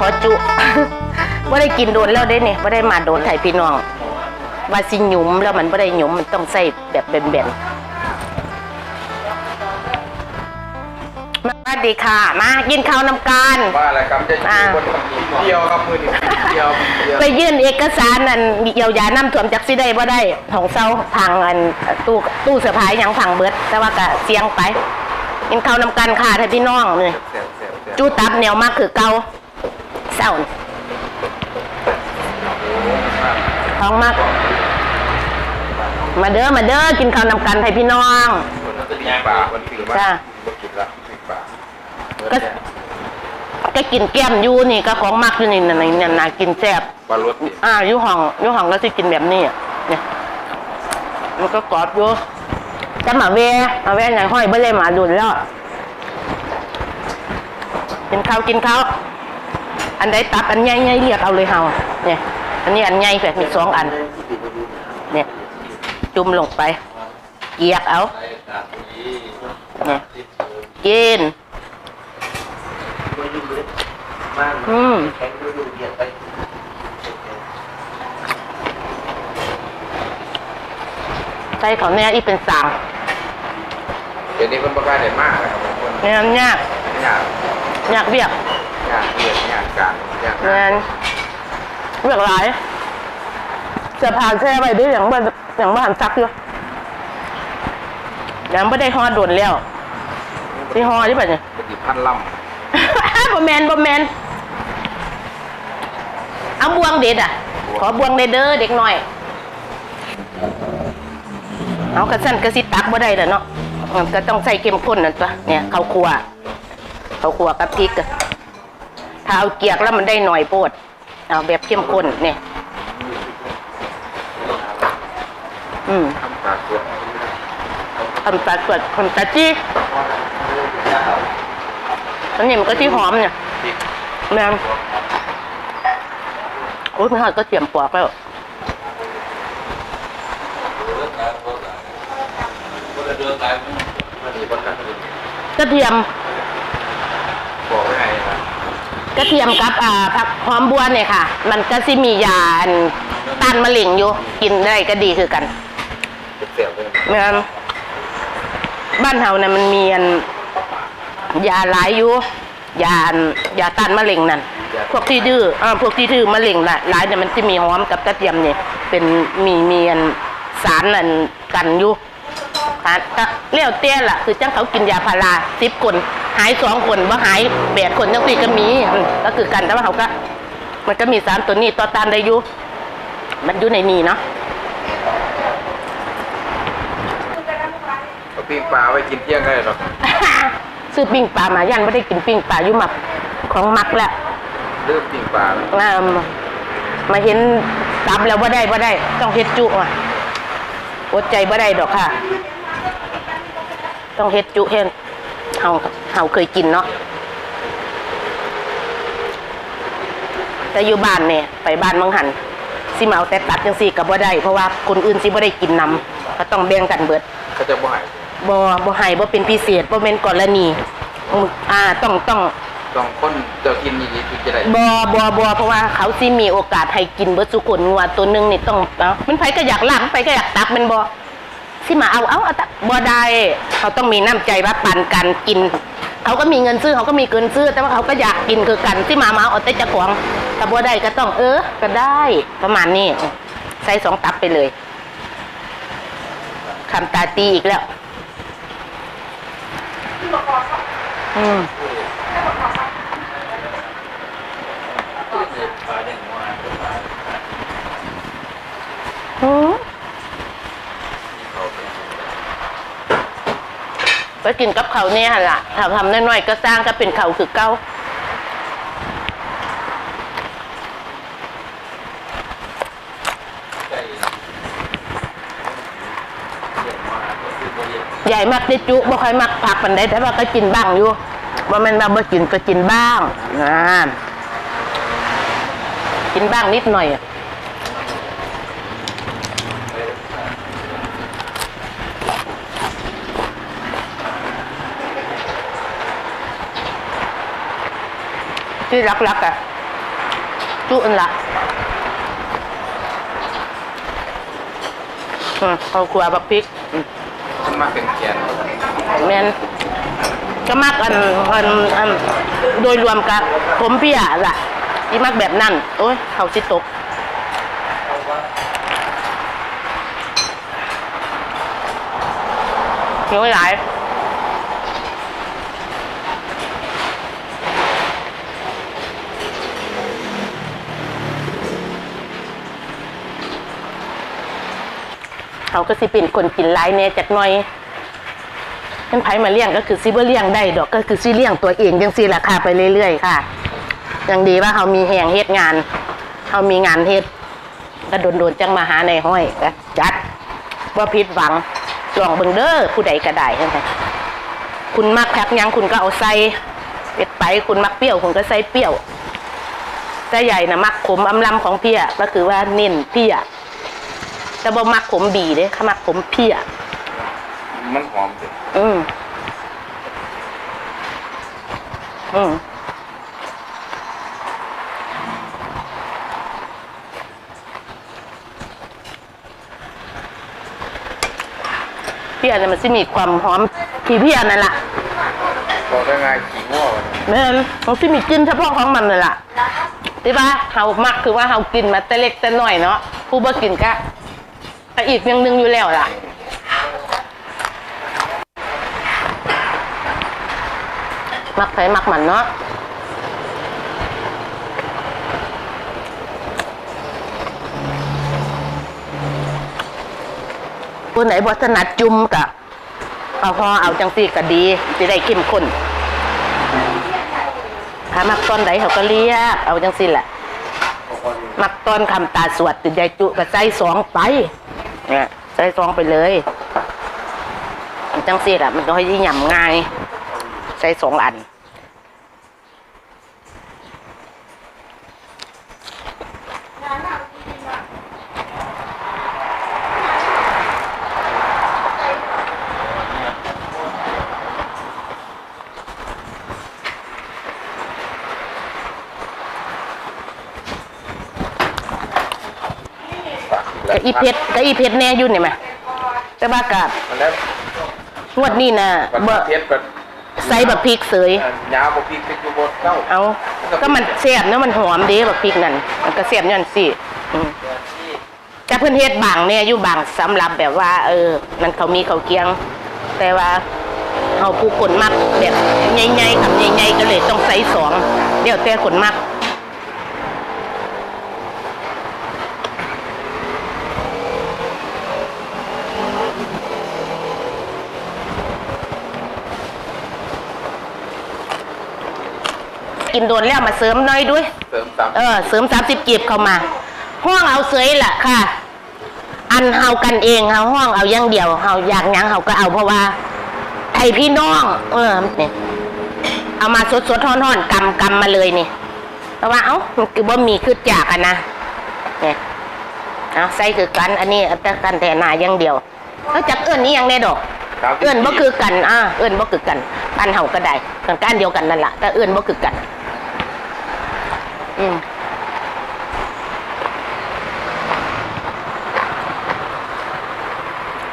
ขอจุ ว่าได้กินโดนแล้วได้เนี่ยว่าได้มาโดนไทยพี่น้องว่าสิหยุมแล้วมันไม่ได้หยุมมันต้องใส่แบบแบนๆมาสวัสดีค่ะ มากินข้าวนำกันว่าอะไรครับจะอยู่บนเดียวครับมือเดียวเดียวไปยื่นเอกสารนั่นเยียวยาน้ำท่วมจากสิได้บ่ได้ของเซาพังอันตู้ตู้เสื้อผ้าหยังพังเบิด แต่ว่าก็เสียงไปกินข้าวนำกันค่ะท่านพี่น้องนี่เสียวเสียวเสียวจูตับเหนียวมากคือเกา เศร้านี่ท้องมาก มาเด้อมาเด้อกินข้าวนำกันให้พี่น้องคนนั้นจะปีป่าวันปีว่าจ้ะกินละปีป่าก็ก็กินแก้มอยูนี่ก็ของมักอยู่นี่น่ะนี่น่ะกินแซ่บปลารสดิอ่าอยู่ห้องอยู่ห้องก็สิกินแบบนี้อะเนี่ยมันก็กรอบอยู่แต่หมาเวมาเวอย่างห้อยเบ่เลยหมาดุนแล้วกินข้าวกินข้าว อันใดตับอันใหญ่ๆเรียกเอาเลยเฮาเนี่ย อันนี้อันใหญ่แบบมีสองอัน เนี่ย จุ่มลงไป เกียกเอาเนี่ยกินอืมใส่เขาวแน่อีเป็นสางเดี๋ยวนี้คนประกาศได้มากนะครับคนเนี่ยยากยากยากเรียกยากเรียนยากการยากงานเรียกหลาย จะผ่านแช่ไปด้วยอย่างบ้านอย่างบ้านซักอยู่ยังไม่ได้ฮอดโดนแล้วที่ฮอที่ปะเนี่ย ปฏิพันธ์ล่บแมนบแมนเอาบวงเด็ดอะ ขอบวงเด็ดเด้อเด็กหน่อย เอากระสั้นกระสิตักบ่ได้แล้วเนาะมันก็ต้องใส่เข้มข้นนั่นตัวเนี่ยข้าวคั่วข้าวคั่วกับพริกอะ ถ้าเอาเกียกแล้วมันได้หน่อยโพดเอาแบบเข้มข้นเนี่ย อืมำทำปากตัวทำตาสวดทำตาจี้อันนี้มันก็ที่หอมเนี่ยแมงโอ้ยไม่หอดก็เตรียมปอกแล้วมันมีคนกันกระเทียม บอกไว้ไงนะ กระเทียมกับอ่าผักหอมบัวเนี่ยค่ะ มันก็สิมียาอันต้านมะเร็งอยู่กินได้ก็ดีคือกันเสียวเลยแม่นบ้านเฮาเนี่ยมันมีอันยาหลายอยู่ยาอันยาต้านมะเร็งนั่นพวกที่ดื้ออ่าพวกที่ดื้อมะเร็งหลายหลายเนี่ยมันจะมีหอมกับกระเทียมเนี่ยเป็นมีมีอันสารนั่นกันอยู่สารก็เลี้ยวเตี้ยล่ะ คือจังเขากินยาพาราสิบคน หายสองคนว่าหายแปดคนจังสี่ก็มีอืมก็คือกันแต่ว่าเขาก็ มันก็มีสารตัวนี้ต่อต้านได้อยู่มันอยู่ในนี้เนาะเอาปิ้งปลาไว้กินเที่ยงได้หรอกซื้อปิ้งปลามายันไม่ได้กินปิ้งปลาอยู่หมักของมักแล้วเริ่มปิ้งปลาแล้วอ่ามาเห็นตับแล้วว่าได้ว่าได้ ต้องเฮ็ดจุอะอดใจว่าได้ดอกค่ะ ต้องเฮ็ดจุเห็น เฮาเฮาเคยกินเนาะแต่อยู่บ้านเนี่ยไปบ้านมังหันสิมาเอาแต่ตัดจังซี่กับว่าได้เพราะว่าคนอื่นสิบ่ได้กินนำก็ต้องแบ่งกันเบิดเขาจะบ่ใหายบ่บ่ให้บ่เป็นพิเศษบ่เป็นกรณีอืมอ่าต้องต้องต้องคนเจะกินดีๆถึงจะได้บ่บ่บ่เพราะว่าเขาสิมีโอกาสให้กินเบิดสุคนงัวตัวหนึงนี่ต้องเอ้ามันไผก็อยากลากมันไผก็อยากตักแมันบ่ สิมาเอาเอาเอาตักบ่ได้เขาต้องมีน้ำใจว่าปันกันกิน เขาก็มีเงินซื้อเขาก็มีเกินซื้อ แต่ว่าเขาก็อยากกินคือกันที่มามาเอาแต่เจะของแต่บ่ได้ก็ต้องเออก็ได้ประมาณนี้ใส่สองตับไปเลยคำตาตีอีกแล้ว อืม หืม ไปกินกับเขาเนี่ยหั่นล่ะถ้าทำน้อยๆก็สร้างก็เป็นเขาคือเก้าใหญ่มากได้จุบ่ค่อยมักผักปันใดแต่ว่าก็กินบ้างอยู่ว่ามันมาบ่กินก็กินบ้างนะกินบ้างนิดหน่อยอะ ที่รักๆอะจุอันละอืมข้าวคั่วบักพริกอืมมันมาเป็นแกนแมนก็มักอันอันอันโดยรวมกับผมพี่อะล่ะที่มักแบบนั่นโอ้ยเขาสิตกหิวหลาย เขาก็สิเป็นคนกินหลายแน่จักหน่อยเป็นไผมาเลี้ยงก็คือซิบ่เลี้ยงได้ดอกก็คือซิเลี้ยงตัวเองจังซี่ราคาไปเรื่อยๆค่ะยังดีว่าเขามีแหงเฮ็ดงานเขามีงานเฮ็ดก็โดนๆจังมาหาในห้อยก็จัดว่าผิดหวังลองเบิ่งเด้อผู้ใดก็ได้ใช่ไหมคุณมักแพ็กยังคุณก็เอาใส่เป็ดไปคุณมักเปรี้ยวคุณก็ใส่เปรี้ยวแต่ใหญ่นะมักขมอำลำของเพี้ยก็คือว่าเน้นเพี้ย แต่บ่มักขมบีเด้เขามักขมเพี้ยมันหอมสิอืมอืมเพี้ยเนี่ยมันจะมีความหอมที่เพี้ยนั่นแหละบอกได้ไงขี้ง้อวะแม่นมันจะมีกลิ่นเฉพาะของมันเลยล่ะที่ว่าเฮามักคือว่าเฮากินมาแต่เล็กแต่น้อยเนาะผู้บ่กินก็ ก็อีกอย่างหนึ่งอยู่แล้วล่ะมักไผมักมันเนาะผู้ไหนบ่ถนัดจุ่มกะเอาพอเอาจังซีก็ดีสิได้เข้มข้นถ้ามักตอนใดเขาก็เรียกเอาจังซีแหละ มักตอนคำตาสวดติดใจจุก็ใส่สองไป เนี่ยใส่ซองไปเลยจังซี่ะมันก็ให้ยำง่าย ใส่สองอัน อีเพชรก็อีเพชรแน่อยู่นี่ไหมแต่ว่ากับมันแล้วงวดนี้นะมันบ่เทียบกับใส่บักพริกเสยยาวกับพี่เป็นยูโบเก้าเอาก็มันแซ่บเนาะมันหอมเด้บักพริกนั่นมันก็แซ่บนั่นสิอืมแต่เพิ่นเฮ็ดบางเนี่ยอยู่บางสำหรับแบบว่า เออ มันเขามีเขาวเกียง แต่ว่าเฮาผู้คนมักแบบใหญ่ๆคำใหญ่ๆก็เลยต้องใส่สองเดี๋ยวแต่คนมัก กินโดนแล้วมาเสริมหน้อยด้วย เสริมสามเออเสริมสามสิบกีบเข้ามา ห้องเอาเสยแหละค่ะ อันเฮากันเองเฮาห้องเอาอย่างเดียวเฮาอยากหยังเฮาก็เอาเพราะว่าไทยพี่น้อง เออเนี่ยเอามาสดสดๆท่อนๆกำกำมาเลยนี่เพราะว่าเอ้ามันคือบ่มีคือจากอะนะเนี่ยเอาใส่คือกันอันนี้เอาแต่กันแต่หนาอย่างเดียวแล้วจักเอื้อนนี้ยังได้ดอก สามสิบเอื้อนบ่คือกัน อ่า เอื้อนบ่คือกันกันเฮาก็ได้กันก้านเดียวกันนั่นแหละแต่เอื้อนบ่คือกัน อืม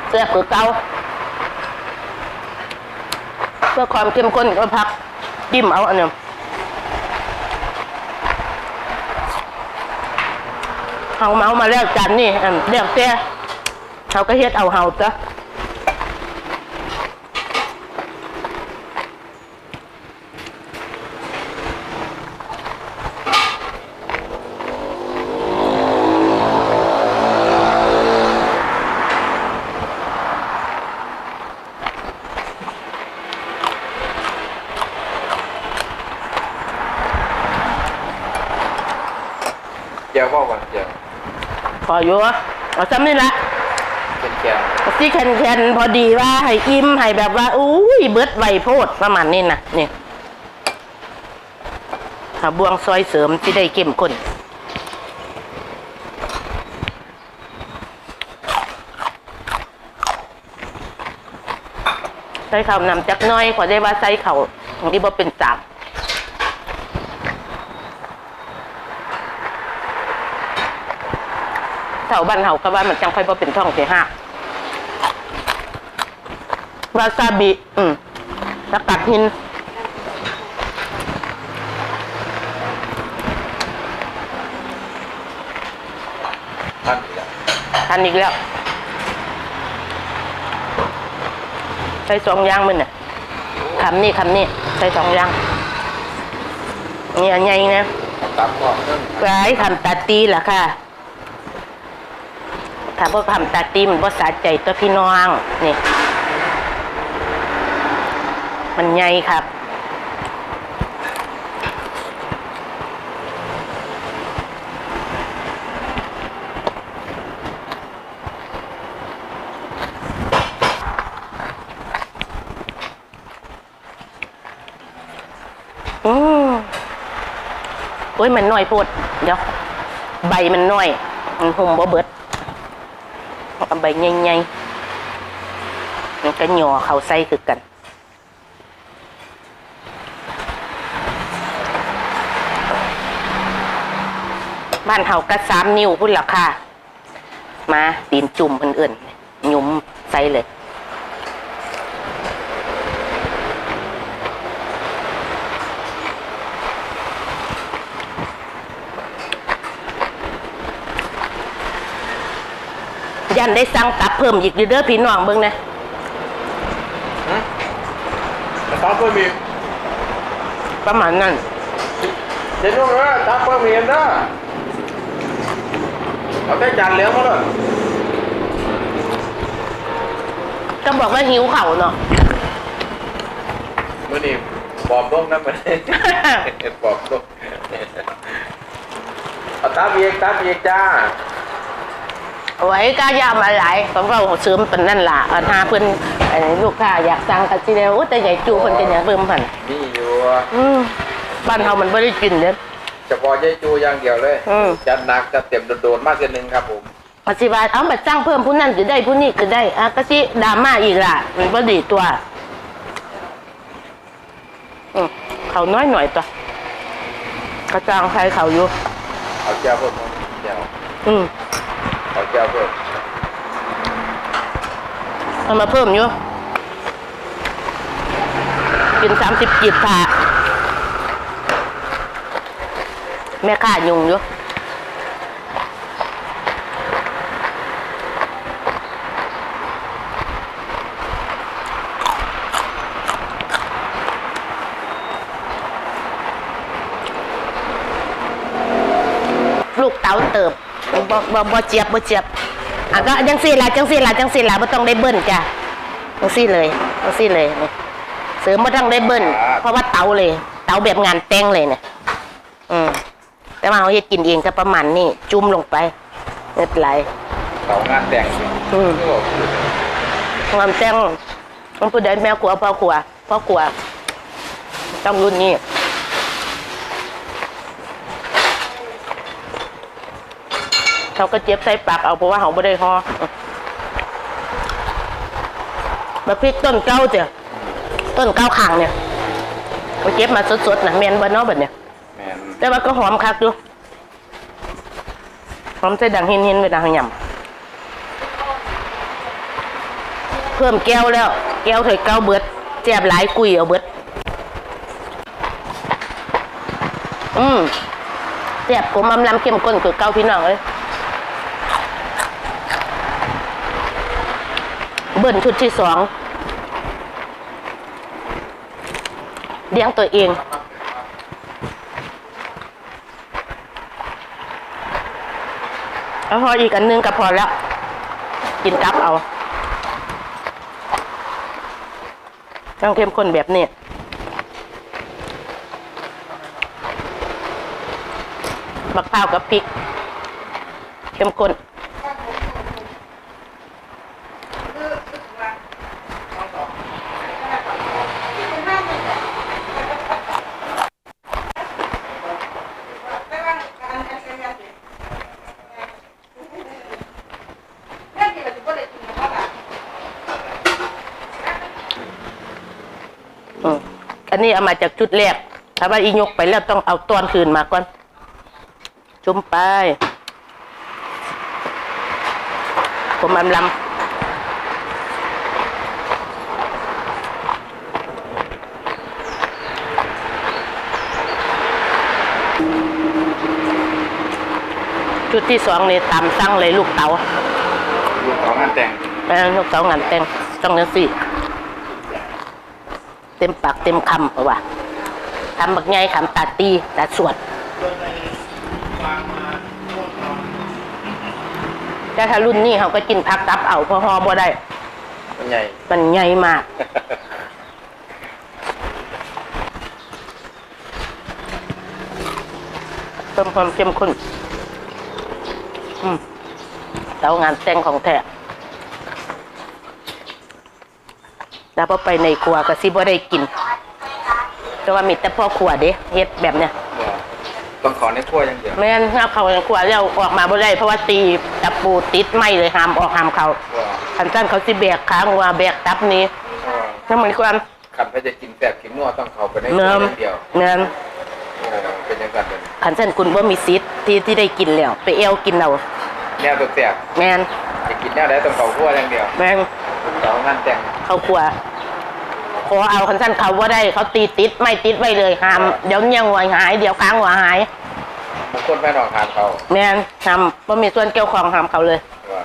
เสื้อคือเก่าเพื่อความเข้มข้นก็พักจิ้มเอาอันเนี้ยเฮาเมามาแล้วจานนี่อันเรียกเต้เขาก็เฮ็ดเอาเฮาจ้ะ เจียวว่าวันเจียวพออยู่วะเอาซ้ำนี่ละเป็นแกนที่แคนๆพอดีว่าให้อิ่มให้แบบว่าอุ้ยเบิดไวโพดประมาณนี้นะนี่ถ้าบวงซอยเสริมที่ได้เข้มข้นใส่ข้าวนำจักหน้อยขอได้ว่าใส่เขาวที่บ่เป็นจับ เท่าบ้านเฮาก็ว่ามันจังค่อยบ่เป็นท้องที่หักวาซาบิ อืมสกัดหินท่านอีกแล้วทันอีกแล้ว ใส่สองอย่างมันน่ะคำนี้คำนี้ใส่สองอย่างนี่อันใหญ่นะตามก่อนเรื่อง ไว้คำตาตีล่ะค่ะ ถ้าพวกคำตาตีมันบ่สะใจตัวพี่น้องนี่ มันใหญ่ครับโอ้ยมันน้อยโพดเดี๋ยว ใบมันน้อย มันหุ่มบ่เบิด อันใบใหญ่ๆมันก็หย่อเขาใส่คือกันบ้านเขาก็สามนิ้วพุ่นละค่ะ มาดินจุ่มเอื่นๆหยุมใส่เลย ยันได้สั่งตับเพิ่มอีกอยู่เด้อพี่น้องเบิ่งนะตามเพิ่มอีกประมาณนั้นเดี๋ยวนู้นนะตามเพิ่มอีกนะเอาแต่จานเหลืองมาเลยก็บอกว่าหิวเข่าวเนาะมื่อนี้ปอบลงนะมันปอบลงเอาตามอีกตามอีกจ้า ไว้ก็ยามาหลายผมว่าซื้อมันเป็นนั่นล่ะเอาหาเพิ่นไอ้ลูกค้าอยากสั่งกันสิแล้วโอ้แต่ใหญ่จูเพิ่นก็อยากเบิ่มหั่นมีอยู่อืมบ้านเฮามันบ่ได้กินเด้อเฉพาะยายจูอย่างเดียวเลยอืมจัดหนักจะเต็มโดนๆมากเกินหนึ่งครับผมปฏิบัติเอามาสั่งเพิ่มผู้นั้นก็ได้ผู้นี้ก็ได้อะก็สิดราม่าอีกล่ะมันบ่ดีตัวอืมเขาน้อยหน่อยตัวกระจางใครเขาอยู่เอาแก้วเพิ่มมั้งแก้วอืม เอาแก้วเพิ่มเอามาเพิ่มอยู่กินสามสิบกีบผ่าแม่ค้ายุงอยู่ลูกเต๋าเติบ บ่บ่บ่เจี๊ยบบ่เจี๊ยบอะก็จังซี่ล่ะจังซี่ล่ะจังซี่ล่ะบ่ต้องได้เบิ้ลจ้ะจังซี่เลยจังซี่เลยนี่เสริมบ่ต้องได้เบิ้ลเพราะว่าเตาเลย เตาแบบงานแต่งเลยเนี่ยอืมแต่ว่าเฮาเฮ็ดกินเองก็ประมาณนี้จุ่มลงไปไม่เป็นไรเขางานแต่งสิอืมโอ้งานแต่งมันผู้ใดแม่ครัวพ่อครัวพ่อครัวต้องรุ่นนี้ เขาก็เจ็บใส่ปากเอาเพราะว่าเขาไม่ได้ห่อแบบพริกต้นเก้าเจ้ะต้นเก้าขางเนี่ยเขาเจ็บมาสดๆนะเมนบานนอแบบเนี่ยแมนแต่ว่าก็หอมคักอยู่หอมใส่ดังหินหินๆไปดังหยำเพิ่มแก้วแล้ว แก้วถอยเก้าเบิดแจบหลายกุยเอาเบิดอืมแจบผมอำลำเข้มข้นคือเก้าพี่น้องเลย บิ้ลชุดที่สองเลี้ยงตัวเองแล้วพออีกอันนึงก็พอแล้ว กินกับเอา ต้องเข้มข้นแบบนี้มะพร้าวกับพริก เข้มข้น นนี้เอามาจากจุดแรกถ้าว่าอียกไปแล้วต้องเอาตอนคืนมาก่อน จุ่มไปผมอำลำชุดที่สองนี่ตามสั่งเลยลูกเต๋าลูกของงานแต่งเออลูกเต๋างานแต่งต้องเนื้อสี่ เต็มปากเต็มคำเพราะว่าทำบักไงคำตาตีตาสวดแต่ถ้ารุ่นนี้เขาก็กินพักตับเอาเพราะหอบ่ได้มันใหญ่มันใหญ่มากเพิ่มความเข้มข้นอืมเตางานแต่งของแท้ แล้วพอไปในครัวก็สิบ่ได้กินแต่ว่ามีแต่พ่อครัวเด้เฮ็ดแบบเนี้ยต้องขอในครัวอย่างเดียวไม่งั้นถ้าเขาในครัวเราออกมาบ่ได้เพราะว่าตีตะปูติดไม่เลยห้ามออกห้ามเขาว่าคันสั้นเขาสิแบกค้างว่าแบกตับนี้ว่านั่นเหมือนกันขันถ้าจะกินแบบกินนัวต้องเข้าไปในครัวเนิอมย่างเดียวเนิมโอ้เป็นอยังไงเป็นขันสั้นคุณว่ามีซิทธิ์ที่ที่ได้กินแล้ว ไปเอวกินเอาแนวตัวแสบแมนจะกินแนวไหนต้องเข้าครัวอย่างเดียวแมน ลูกของงานแต่งเขาครัวขอเอาขันสั้นเขาว่าได้เขาตีติดไม่ติดไว้เลยห้ามเดี๋ยวเงี้ยงหัวหายเดี๋ยวค้างหัวหายบุคคลภายนอกทานเขาแมนห้ามว่ามีส่วนเกี่ยวข้องห้ามเขาเลยว่า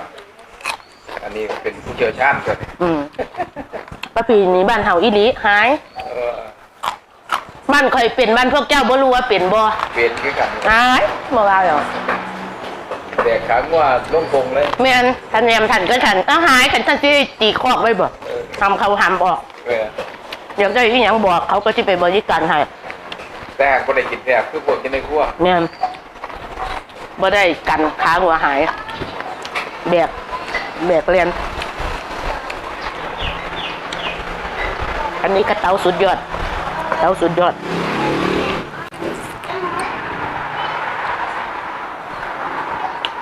อันนี้เป็นผู้เชี่ยวชาญก่อนอืมป้าพีนี่บ้านเฮาอีหลีหายเออบ้านคอยเป็นบ้านพวกเจ้าบ่รู้ว่าเป็นบ่เปลี่ยนคือกันหายบ่ว่าหรอก แดกขางัวลงกงเลยแม่นทันแยมทันก็ทันก็หายกันทันที่ตีคอกไว้บ่ทำเขาหามออกเออเดี๋ยวได้อีหยังบอกเขาก็สิไปบริการให้แต่หากคนได้กินแบบคือพวกกินในครัวแม่นบ่ได้กันขาหัวหายแบกแบกเรียน อันนี้กระเตาสุดยอด เตาสุดยอด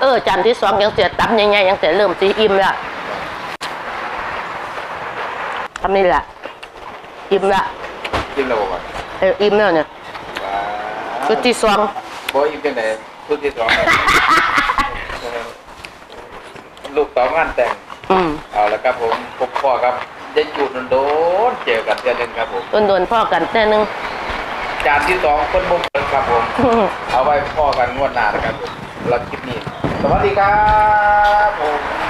เออจานที่สองยังเสียตับใหญ่ๆยังเสียเริ่มสีอิ่มแล้วทำนี่แหละอิ่มละกินแล้วบอกว่าเอออิ่มแล้วเนี่ยว้าชุดที่สองบ่อิ่มจังได๋ชุดที่สองเออลูกสองงานแต่งอืมเอาละครับผมพบพ่อครับได้จูดโดนๆเจอกันเดือนหนึงครับผมโดนโดนๆพ่อกันแต่หนึงจานที่สองคนมุกเปิดครับผม เอาไว้พ่อกันงวดหน้านะครับผมเราคลิปนี้ สวัสดีครับผม